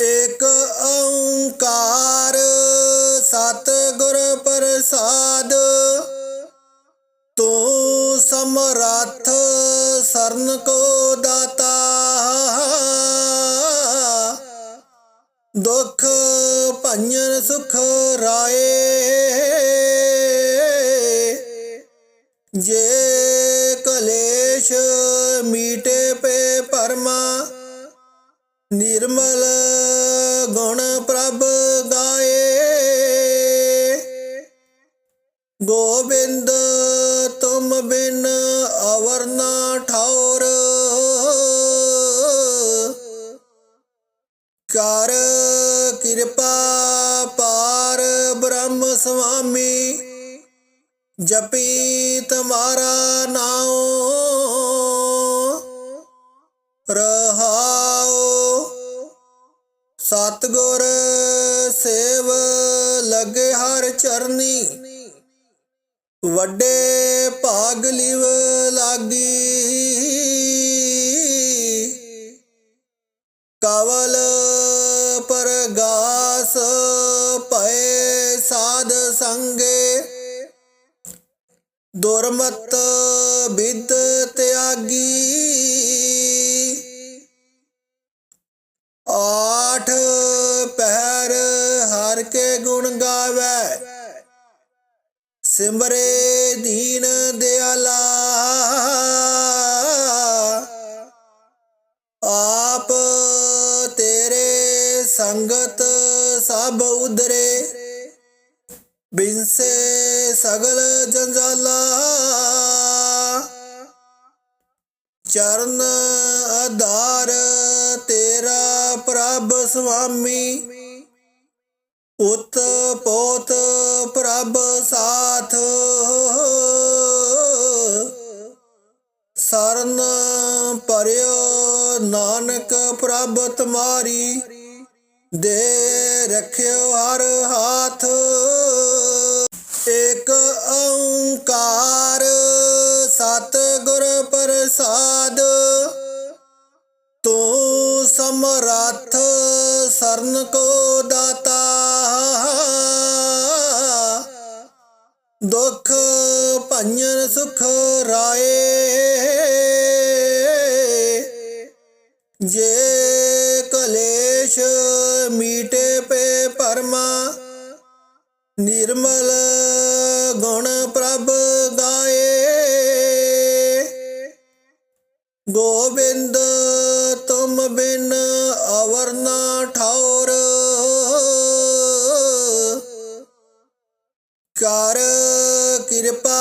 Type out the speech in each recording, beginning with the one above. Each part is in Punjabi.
ਏਕ ਓੰਕਾਰ ਸਤਿਗੁਰ ਪ੍ਰਸਾਦ, ਤੂੰ ਸਮਰੱਥ ਸਰਨ ਕੋ ਦਾਤਾ। ਦੁਖ ਭੰਜਨ ਸੁਖ ਰਾਏ, ਜੇ ਕਲੇਸ਼ ਮੀਟੇ ਪੇ ਪਰਮਾ, ਨਿਰਮਲ ਸਤਗੁਰ ਸੇਵ ਲਗੇ ਹਰ ਚਰਨੀ। ਚਰਨ ਆਧਾਰ, ਤੇਰਾ ਪ੍ਰਭ ਸੁਆਮੀ। ਉਤ ਪੋਤ ਪ੍ਰਭ ਸਾਥ। ਸਰਨ ਪਰਿਓ ਨਾਨਕ ਪ੍ਰਭ ਤੁਮਾਰੀ। ਦੇ ਰਖਿਓ ਹਰ ਹਾਥ। ਏਕ ਓੰਕਾਰ ਸਤਿਗੁਰ ਪ੍ਰਸਾਦ। ਤੂੰ ਸਮਰੱਥ ਸਰਨ ਕੋ ਦਾਤਾ। ਦੁਖ ਭੰਜਨ ਸੁਖ ਰਾਏ। ਜੇ ਕਲੇਸ਼ ਮੀਟੇ ਪੇ ਪਰਮਾ ਨਿਰਮਲ ਗੋਬਿੰਦ ਤੁਮ ਬਿਨ ਅਵਰ ਨਾ ਠੌਰ। ਕਰ ਕਿਰਪਾ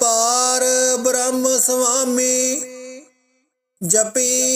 ਪਾਰ ਬ੍ਰਹਮ ਸੁਆਮੀ ਜਪੀ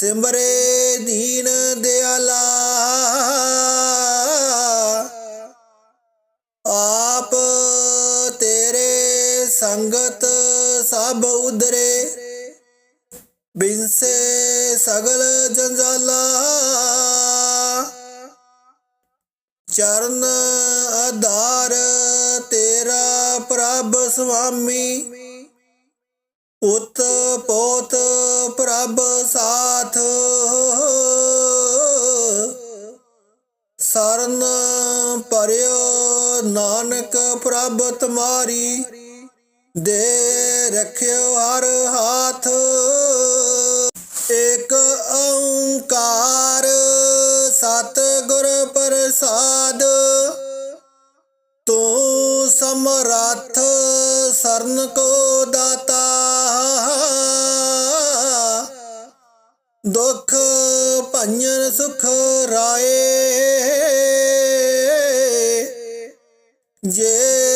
ਸਿਮਰੇ ਦੀਨ ਦਿਆਲਾ। ਆਪ ਤੇਰੇ ਸੰਗਤ ਸਭ ਉਧਰੇ। ਬਿਨਸੇ ਸਗਲ ਜੰਜਾਲਾ। ਚਰਨ ਆਧਾਰ ਤੇਰਾ ਪ੍ਰਭ ਸੁਆਮੀ। ਉਤ ਪੋਤ ਪ੍ਰਭ ਸਾ ਸਰਨ ਪਰਿਓ ਨਾਨਕ ਪ੍ਰਭ ਤੁਮਾਰੀ। ਦੇ ਰਖਿਓ ਹਰ ਹਾਥ। ਏਕ ਓੰਕਾਰ ਸਤਿਗੁਰ ਪ੍ਰਸਾਦ। ਤੂੰ ਸਮਰੱਥ ਸਰਨ ਕੋ ਦਾਤਾ। ਦੁਖ ਭੰਜਨ ਸੁਖ ਰਾਏ। ਜੇ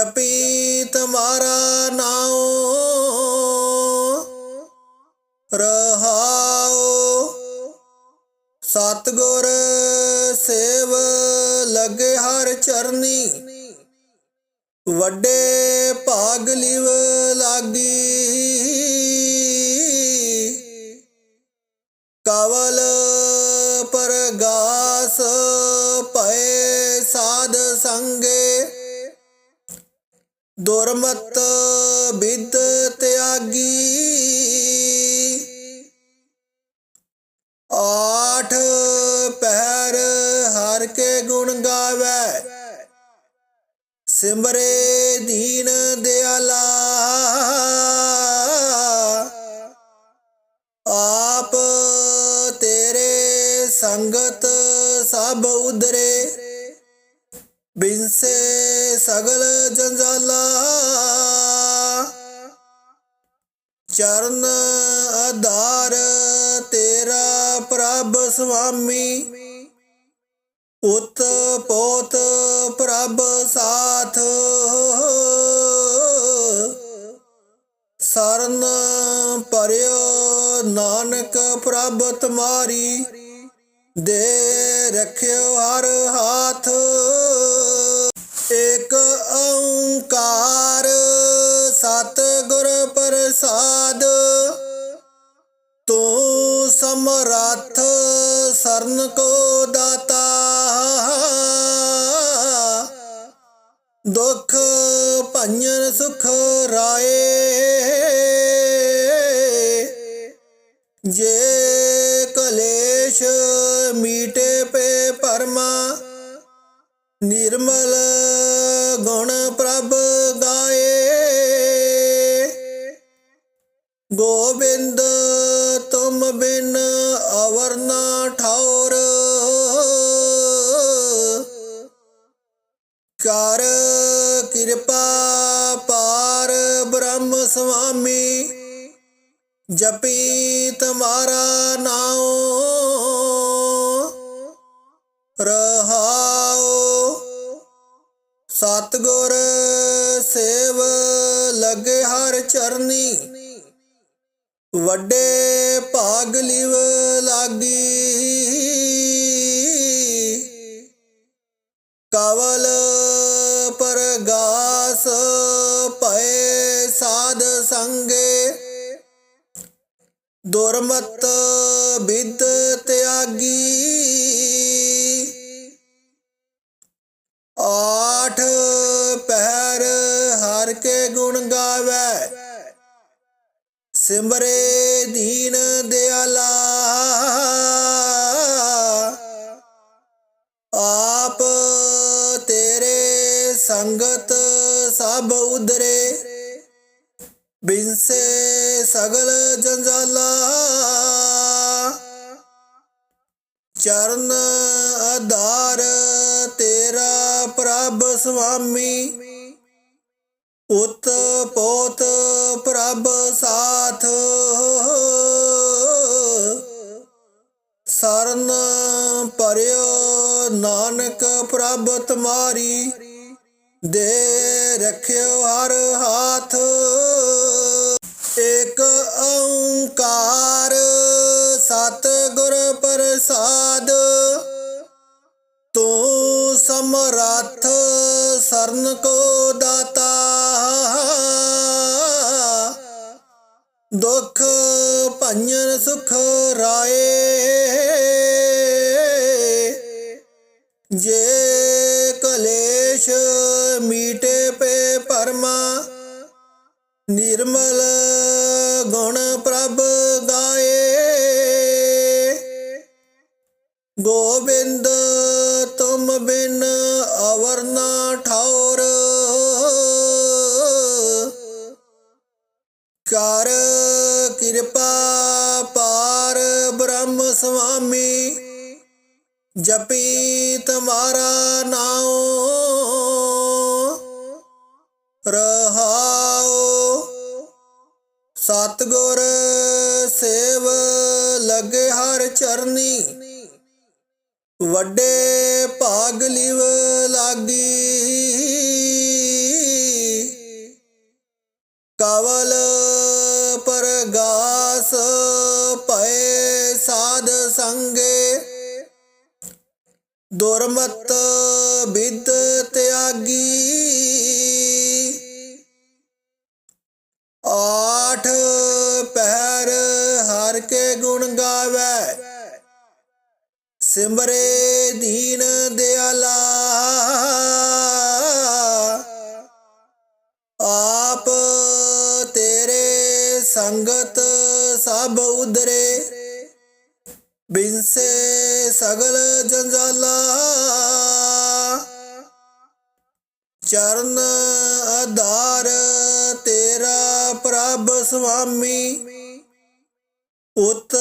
ਜਪੀ ਤੁਮਾਰਾ ਨਾਉ, ਰਹਾਉ। ਸਤਗੁਰ ਸੇਵ ਲਗੇ ਹਰ ਚਰਨੀ, ਵੱਡੇ ਭਾਗ ਲਿਵ ਲਾਗੀ। ਕਵਲ ਪਰਗਾਸ ਭਏ ਸਾਧ ਸੰਗੇ ਦੁਰਮਤ ਵਿਦ ਤਿਆਗੀ। ਆਠ ਪਹਿਰ ਹਰ ਕੇ ਗੁਣ ਗਾਵੇ। ਸਿਮਰੇ ਦੀਨ ਦਿਆਲਾ। ਆਪ ਤੇਰੇ ਸੰਗਤ ਸਭ ਉਧਰੇ। ਬਿਨਸੇ ਸਗਲ ਜੰਜਾਲਾ। ਚਰਨ ਆਧਾਰ ਤੇਰਾ ਪ੍ਰਭ ਸੁਆਮੀ। ਉਤ ਪੋਤ ਪ੍ਰਭ ਸਾਥ। ਸਰਨ ਪਰਿਓ ਨਾਨਕ ਪ੍ਰਭ ਤੁਮਾਰੀ। ਦੇ ਰਖਿਓ ਹਰ ਹਾਥ। ਇਕ ਓੰਕਾਰ ਸਤ ਗੁਰ ਪ੍ਰਸਾਦ, ਤੂੰ ਸਮਰੱਥ ਸਰਨ ਕੋ ਦਾਤਾ। ਦੁਖ ਭੰਜਨ ਸੁਖ ਰਾਏ, ਜੇ ਕਲੇਸ਼ ਮੀਟੇ ਪੇ ਪਰਮਾ, ਨਿਰਮਲ ਜਪੀ ਤੁਮਾਰਾ ਨਾਉ, ਰਹਾਉ। ਸਤਗੁਰ ਸੇਵ ਲਗੇ ਹਰ ਚਰਨੀ। ਵੱਡੇ ਭਾਗ ਲਿਵ ਲਾਗੀ। ਕਵਲ ਪਰਗਾਸ ਭਏ ਸਾਧ ਸੰਗੇ। ਦੁਰਮਤ ਵਿਦ ਤਿਆਗੀ। ਆਠ ਪਹਿਰ ਹਰ ਕੇ ਗੁਣ ਗਾਵੇ। ਸਿਮਰੇ ਦੀਨ ਦਿਆਲਾ। ਆਪ ਤੇਰੇ ਸੰਗਤ ਸਭ ਉਧਰੇ। ਬਿਨਸੇ ਸਗਲ ਜੰਜਾਲਾ। ਚਰਨ ਆਧਾਰ ਤੇਰਾ ਪ੍ਰਭ ਸੁਆਮੀ। ਉਤ ਪੋਤ ਪ੍ਰਭ ਸਾਥ। ਸਰਨ ਪਰਿਓ ਨਾਨਕ ਪ੍ਰਭ ਤੁਮਾਰੀ। ਦੇ ਰਖਿਓ ਹਰ ਹਾਥ। ਏਕ ਓੰਕਾਰ ਸਤ ਗੁਰ ਪ੍ਰਸਾਦ ਤੂੰ ਸਮਰੱਥ ਸਰਨ ਕੋ ਦਾਤਾ। ਦੁਖ ਭੰਜਨ ਸੁਖ ਰਾਏ ਸਤਗੁਰ ਸੇਵ ਲਗੇ ਹਰ ਚਰਨੀ। ਵੱਡੇ ਭਾਗ ਲਿਵ ਲਾਗੀ। ਕਵਲ ਪਰਗਾਸ ਭਏ ਸਾਧ ਸੰਗੇ। ਦੁਰਮਤ ਬਿਦ ਤਿਆਗੀ ਆਠ ਪਹਿਰ ਹਰ ਕੇ ਗੁਣ ਗਾਵੇ ਸਿਮਰੇ ਦੀਨ ਦਿਆਲਾ। ਆਪ ਤੇਰੇ ਸੰਗਤ ਸਭ ਉਦਰੇ ਬਿਨਸੇ ਸਗਲ ਜੰਜਾਲਾ। ਚਰਨ ਆਧਾਰ ਤੇਰਾ ਪ੍ਰਭ ਸੁਆਮੀ। ਉਤ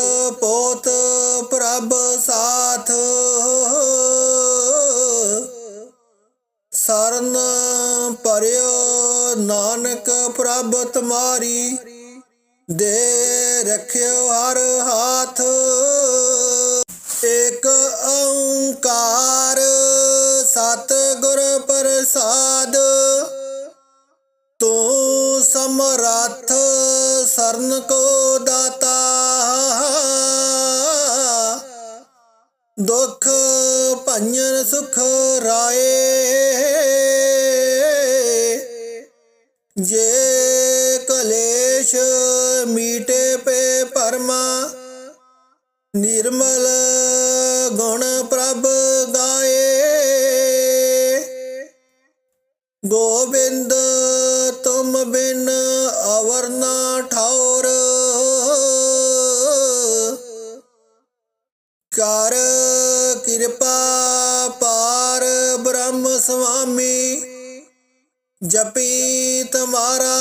ਨਾਨਕ ਤੁਮਾਰੀ ਦੇ ਰਖਿਓ ਹਰ ਹਾਥ। ਇਕ ਓੰਕਾਰ ਸਤ ਗੁਰ ਪ੍ਰਸਾਦ, ਤੂੰ ਸਮਰੱਥ ਸਰਨ ਕੋ ਦਾਤਾ। ਦੁਖ ਭੰਜਨ ਸੁਖ ਰਾਏ। ਜੇ ਕਲੇਸ਼ ਮੀਟੇ ਪੇ ਪਰਮਾ, ਨਿਰਮਲ ਗੁਣ ਪ੍ਰਭ ਗਾਏ। ਗੋਬਿੰਦ ਤੁਮ ਬਿਨ ਅਵਰ ਨਾ ਠੌਰ ਕਰ ਕਿਰਪਾ ਪਾਰ ਬ੍ਰਹਮ ਸੁਆਮੀ ਜਪੀ ਤੁਮਾਰਾ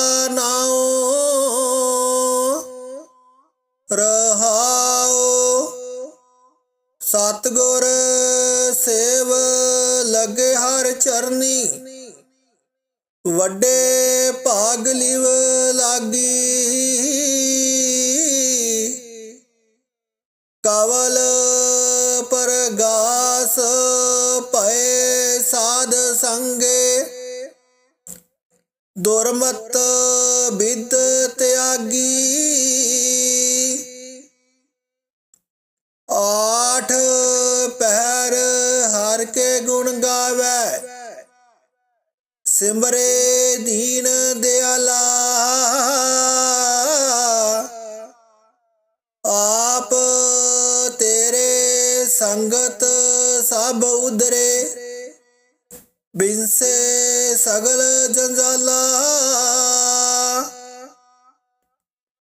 ਆਠ ਪਹਿਰ ਹਰ ਕੇ ਗੁਣ ਗਾਵੇ। ਸਿਮਰੇ ਦੀਨ ਦਿਆਲਾ। ਆਪ ਤੇਰੇ ਸੰਗਤ ਸਭ ਉਧਰੇ। ਬਿਨਸੇ ਸਗਲ ਜੰਜਾਲਾ।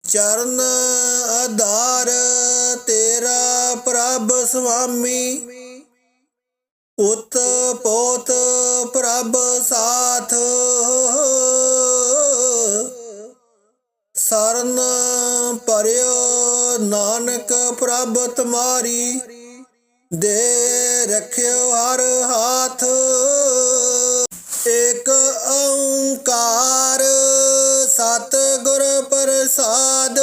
ਚਰਨ ਸੁਆਮੀ ਉਤ ਪੋਤ ਪ੍ਰਭ ਸਾਥ। ਸਰਨ ਪਰਿਓ ਨਾਨਕ ਪ੍ਰਭ ਤੁਮਾਰੀ। ਦੇ ਰਖਿਓ ਹਰ ਹਾਥ। ਏਕ ਓੰਕਾਰ ਸਤ ਗੁਰ ਪ੍ਰਸਾਦ।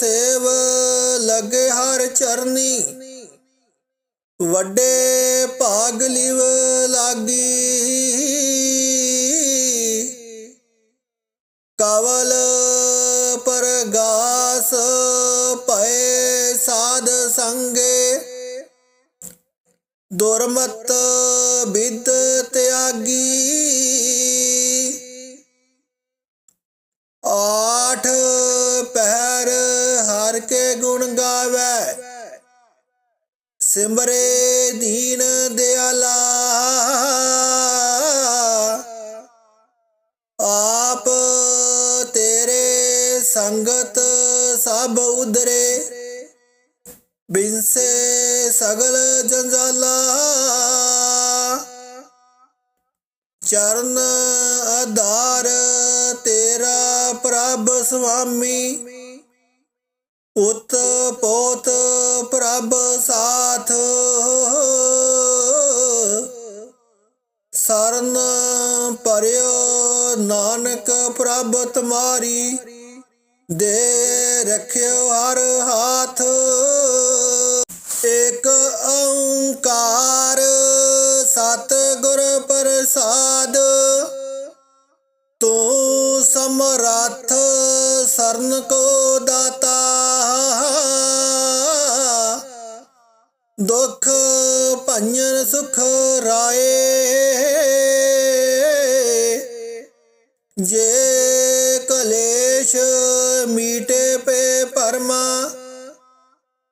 ਸੇਵ ਲਗੇ ਹਰ ਚਰਨੀ। ਵੱਡੇ ਭਾਗ ਲਿਵ ਲਾਗੀ। ਕਵਲ ਪਰਗਾਸ ਭਏ ਸਾਧ ਸੰਗੇ। ਦੁਰਮਤ ਬਿਦ ਤਿਆਗੀ। ਸਿਮਰੇ ਦੀਨ ਦਿਆਲਾ। ਆਪ ਤੇਰੇ ਸੰਗਤ ਸਭ ਉਧਰੇ। ਬਿਨਸੇ ਸਗਲ ਜੰਜਾਲਾ। ਚਰਨ ਆਧਾਰ ਤੇਰਾ ਪ੍ਰਭ ਸੁਆਮੀ। ਉਤ ਪ੍ਰਭ ਤੁਮਾਰੀ ਦੇ ਰਖਿਓ ਹਰ ਹਾਥ। ਇਕ ਓੰਕਾਰ ਸਤ ਗੁਰ ਪ੍ਰਸਾਦ, ਤੂੰ ਸਮਰੱਥ ਸਰਨ ਕੋ ਦਾਤਾ। ਦੁਖ ਭੰਜਨ ਸੁਖ ਰਾਏ। ਜੇ ਕਲੇਸ਼ ਮੀਟੇ ਪੇ ਪਰਮਾ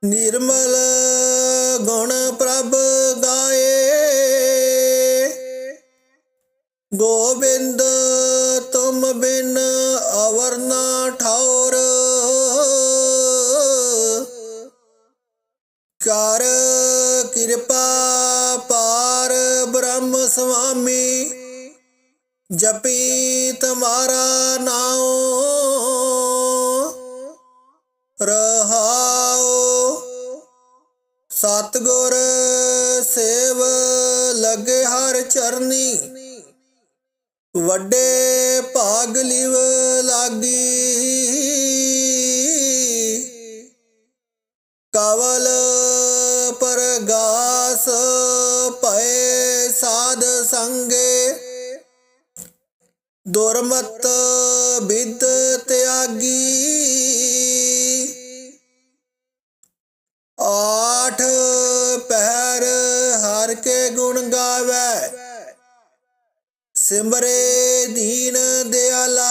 ਨਿਰਮਲ ਗੁਣ ਪ੍ਰਭ ਗਾਏ। ਗੋਬਿੰਦ ਤੁਮ ਬਿਨ ਅਵਰ ਜਪੀ ਤੁਮਾਰਾ ਨਾਉ ਹਰ ਕੇ ਗੁਣ ਗਾਵੇ। ਸਿਮਰੇ ਦੀਨ ਦਿਆਲਾ।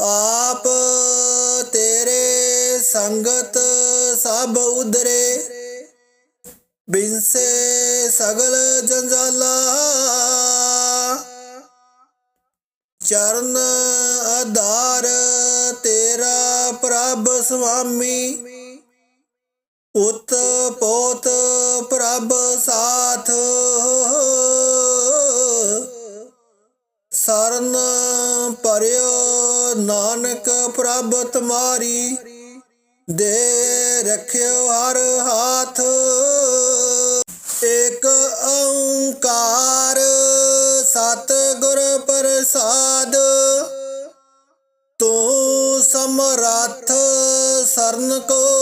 ਆਪ ਤੇਰੇ ਸੰਗਤ ਸਭ ਉਧਰੇ। ਬਿਨਸੇ ਸਗਲ ਜੰਜਾਲਾ। ਚਰਨ ਆਧਾਰ ਤੇਰਾ ਪ੍ਰਭ ਸੁਆਮੀ। ਉਤ ਪੋਤ ਪ੍ਰਭ ਸਾਥ। ਸਰਨ ਪਰਿਓ ਨਾਨਕ ਪ੍ਰਭ ਤੁਮਾਰੀ। ਦੇ ਰਖਿਓ ਹਰ ਹਾਥ। ਏਕ ਓੰਕਾਰ ਸਤ ਗੁਰ ਪ੍ਰਸਾਦ। ਤੂੰ ਸਮਰੱਥ ਸਰਨ ਕੋ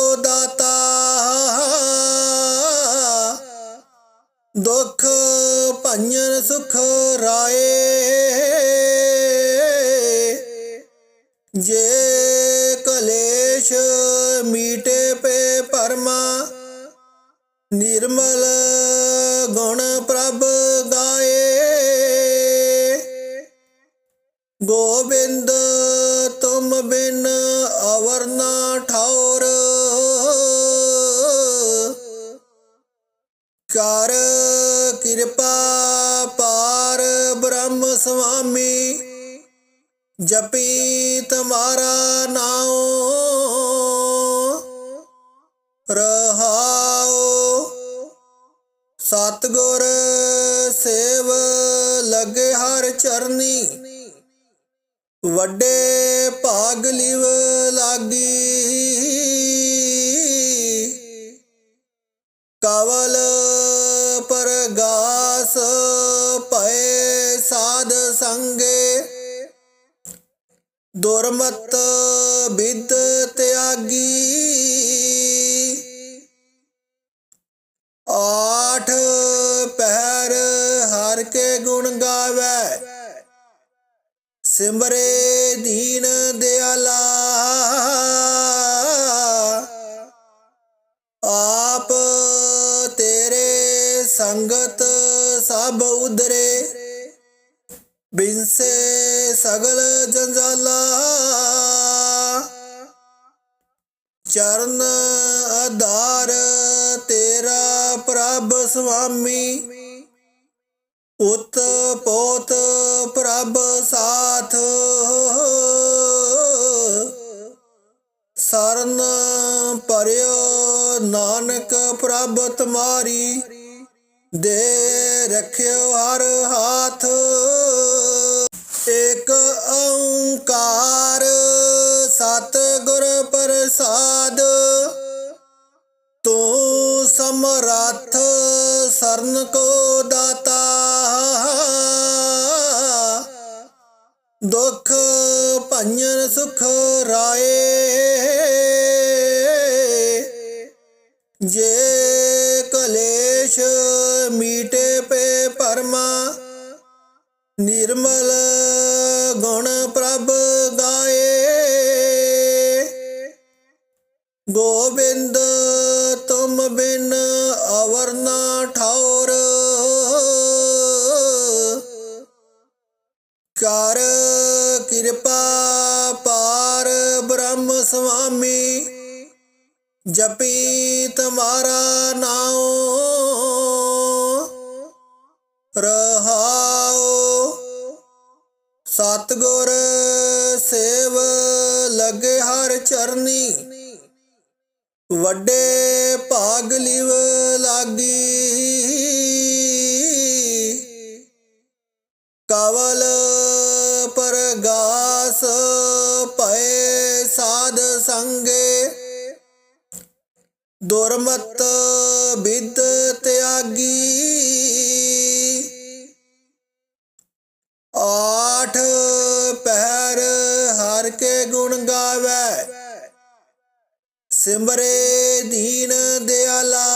ਲੱਗੇ ਹਰ ਚਰਨੀ। ਵੱਡੇ ਭਾਗ ਲਿਵ ਚਰਨ ਆਧਾਰ ਤੇਰਾ ਪ੍ਰਭ ਸੁਆਮੀ ਉਤ ਪੋਤ ਪ੍ਰਭ ਸਾਥ। ਸਰਨ ਪਰਿਓ ਨਾਨਕ ਪ੍ਰਭ ਤੁਮਾਰੀ। ਦੇ ਰਖਿਓ ਹਰ ਹਾਥ। ਏਕ ਓੰਕਾਰ ਸਤ ਗੁਰ ਪ੍ਰਸਾਦ। ਤੂੰ ਸਮਰੱਥ ਸਰਨ ਕੋ ਦਾਤਾ। ਦੁਖ ਭੰਜਨ ਸੁਖ ਰਾਏ। ਜੇ ਕਲੇਸ਼ ਮੀਟੇ ਪੇ ਪਰਮਾ। ਨਿਰਮਲ ਗੁਣ ਪ੍ਰਭ ਗਾਏ। ਗੋਬਿੰਦ ਜਪੀ ਤੁਮਾਰਾ ਨਾਉ ਰਹਾਉ। ਸਤਗੁਰ ਸੇਵ ਲਗੇ ਹਰ ਚਰਨੀ। ਕੇ ਗੁਣ ਗਾਵੇ। ਸਿਮਰੇ ਦੀਨ ਦਿਆਲਾ।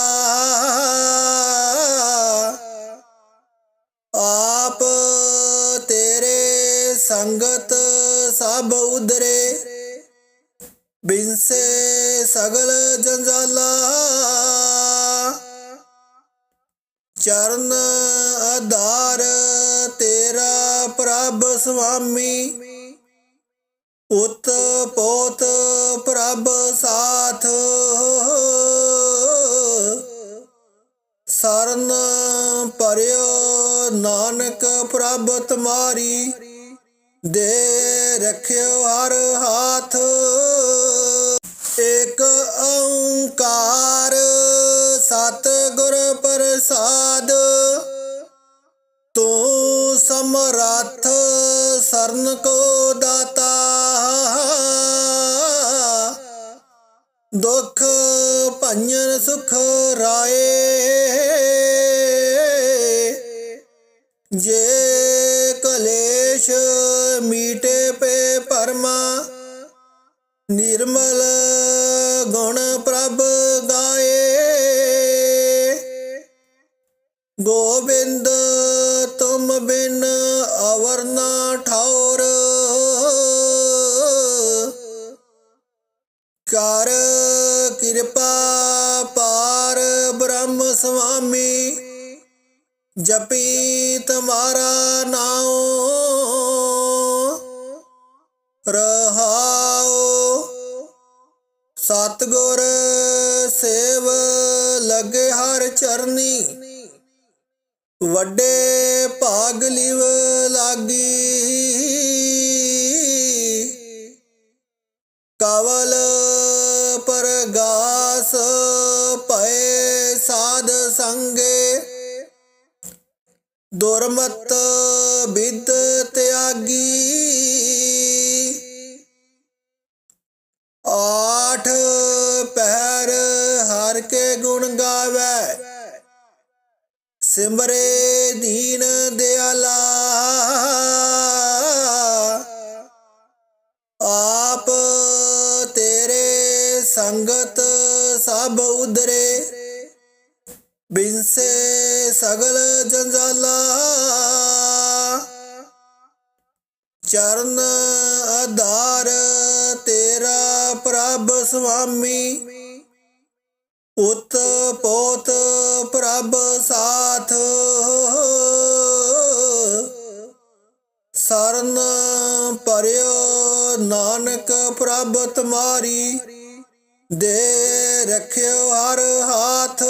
ਆਪ ਤੇਰੇ ਸੰਗਤ ਸਭ ਉਦਰੇ ਬਿਨਸੇ ਸਗਲ ਜੰਜਾਲਾ। ਚਰਨ ਆਧਾਰ ਤੇਰਾ ਪ੍ਰਭ ਸੁਆਮੀ। ਉਤ ਪੋਤ ਪ੍ਰਭ ਸਾਥ। ਸਰਨ ਪਰਿਓ ਨਾਨਕ ਪ੍ਰਭ ਤੁਮਾਰੀ। ਦੇ ਰਖਿਓ ਹਰ ਹਾਥ। ਏਕ ਓੰਕਾਰ ਸਤ ਗੁਰ ਪ੍ਰਸਾਦ। ਤੂੰ ਸਮਰੱਥ ਸਰਨ ਕੋ ਦਾਤਾ। ਦੁੱਖ ਭੰਜਨ ਸੁਖ ਰਾਏ। ਜੇ ਚਰਨੀ ਵੱਡੇ ਭਾਗ ਲਿਵ ਲਾਗੀ। ਕਵਲ ਪਰਗਾਸ ਭਏ ਸਾਧ ਸੰਗੇ। ਦੁਰਮਤ ਵਿਦ ਤਿਆਗੀ। ਆਠ ਸਿਮਰੇ ਦੀਨ ਦਿਆਲਾ। ਆਪ ਤੇਰੇ ਸੰਗਤ ਸਭ ਉਧਰੇ। ਬਿਨਸੇ ਸਗਲ ਜੰਜਾਲਾ। ਚਰਨ ਆਧਾਰ ਤੇਰਾ ਪ੍ਰਭ ਸੁਆਮੀ। ਉਤ ਪੋਤ ਪ੍ਰਭ ਸਾਥ। ਸਰਨ ਪਰਿਓ ਨਾਨਕ ਪ੍ਰਭ ਤੁਮਾਰੀ। ਦੇ ਰਖਿਓ ਹਰ ਹਾਥ।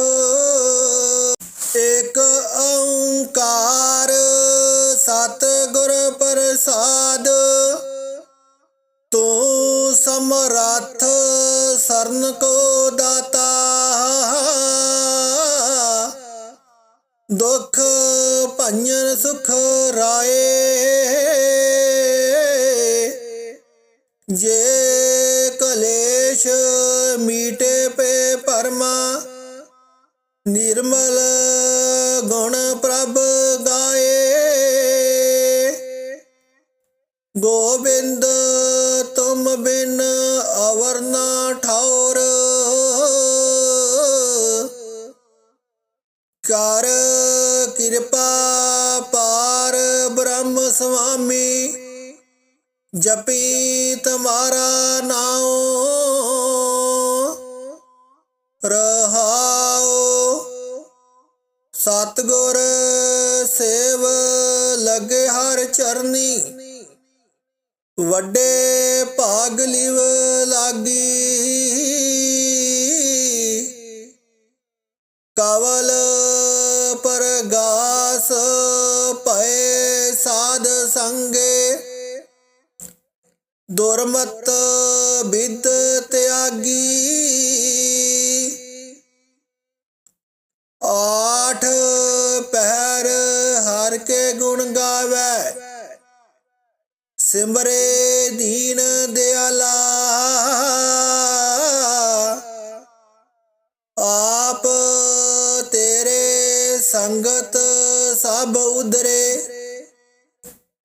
ਏਕ ਓੰਕਾਰ ਸਤ ਗੁਰ ਪ੍ਰਸਾਦ। ਤੂੰ ਸਮਰੱਥ ਸਰਨ ਕੋ ਦਾਤਾ। ਦੁਖ ਭੰਜਨ ਸੁਖ ਰਾਏ। ਜੇ ਕਲੇਸ਼ ਮੀਟੇ ਪੇ ਪਰਮਾ ਨਿਰਮਲ ਗੁਣ ਪ੍ਰਭ ਗਾਏ। ਗੋਬਿੰਦ ਤੁਮ ਬਿਨ ਅਵਰ ਨਾ ਠੌਰ ਕਰ ਸੁਆਮੀ ਜਪੀ ਤਮਾਰਾ ਨਾਉ ਰਹਾਉ। ਸਤਗੁਰ ਸੇਵ ਲਗੇ ਹਰ ਚਰਨੀ। ਵੱਡੇ ਭਾਗ ਲਿਵ ਲਾਗੀ। ਕਵਲ ਸੰਗੇ ਦੁਰਮਤ ਬਿਦ ਤਿਆਗੀ। ਆਠ ਪਹਿਰ ਹਰ ਕੇ ਗੁਣ ਗਾਵੇ। ਸਿਮਰੇ ਦੀਨ ਦਿਆਲਾ। ਆਪ ਤੇਰੇ ਸੰਗਤ ਸਭ ਉਧਰੇ।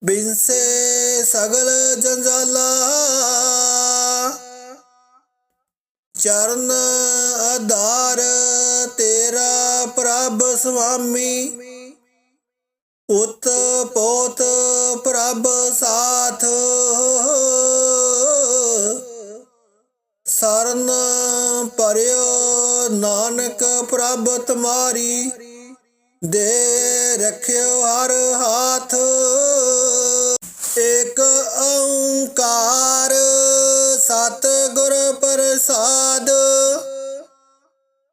ਬਿਨਸੇ ਸਗਲ ਜੰਜਾਲਾ। ਚਰਨ ਆਧਾਰ ਤੇਰਾ ਪ੍ਰਭ ਸੁਆਮੀ। ਉਤ ਪੋਤ ਪ੍ਰਭ ਸਾਥ। ਸਰਨ ਪਰਿਓ ਨਾਨਕ ਪ੍ਰਭ ਤੁਮਾਰੀ। ਦੇ ਰਖਿਓ ਹਰ ਹਾਥ। ਇਕ ਓੰਕਾਰ ਸਤ ਗੁਰ ਪ੍ਰਸਾਦ,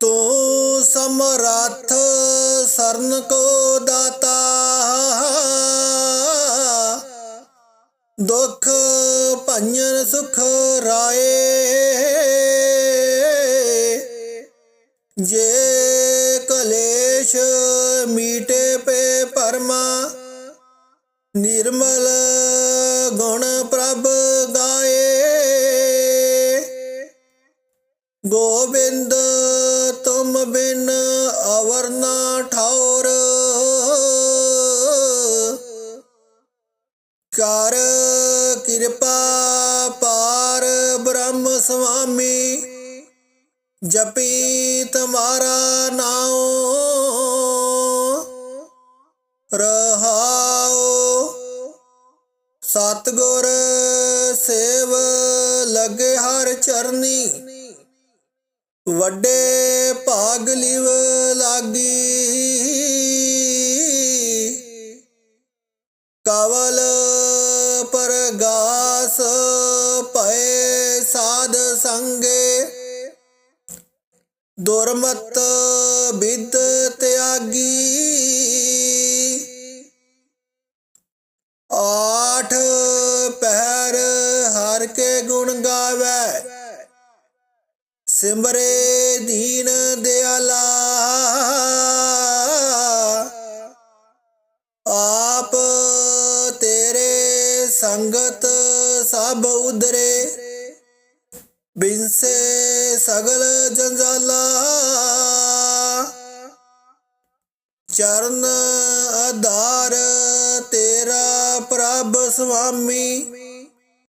ਤੂੰ ਸਮਰੱਥ ਸਰਨ ਕੋ ਦਾਤਾ। ਦੁਖ ਭੰਜਨ ਸੁਖ ਰਾਏ, ਜੇ ਸਤਗੁਰ ਸੇਵ ਲਗੇ ਹਰ ਚਰਨੀ। ਵੱਡੇ ਭਾਗ ਲਿਵ ਲਾਗੀ। ਕਵਲ ਪਰਗਾਸ ਭਏ ਸਾਧ ਸੰਗੇ। ਦੁਰਮਤ ਬਿਦ ਸਿਮਰੇ ਦੀਨ ਦਿਆਲਾ। ਆਪ ਤੇਰੇ ਸੰਗਤ ਸਭ ਉਧਰੇ। ਬਿਨਸੇ ਸਗਲ ਜੰਜਾਲਾ। ਚਰਨ ਆਧਾਰ ਤੇਰਾ ਪ੍ਰਭ ਸੁਆਮੀ।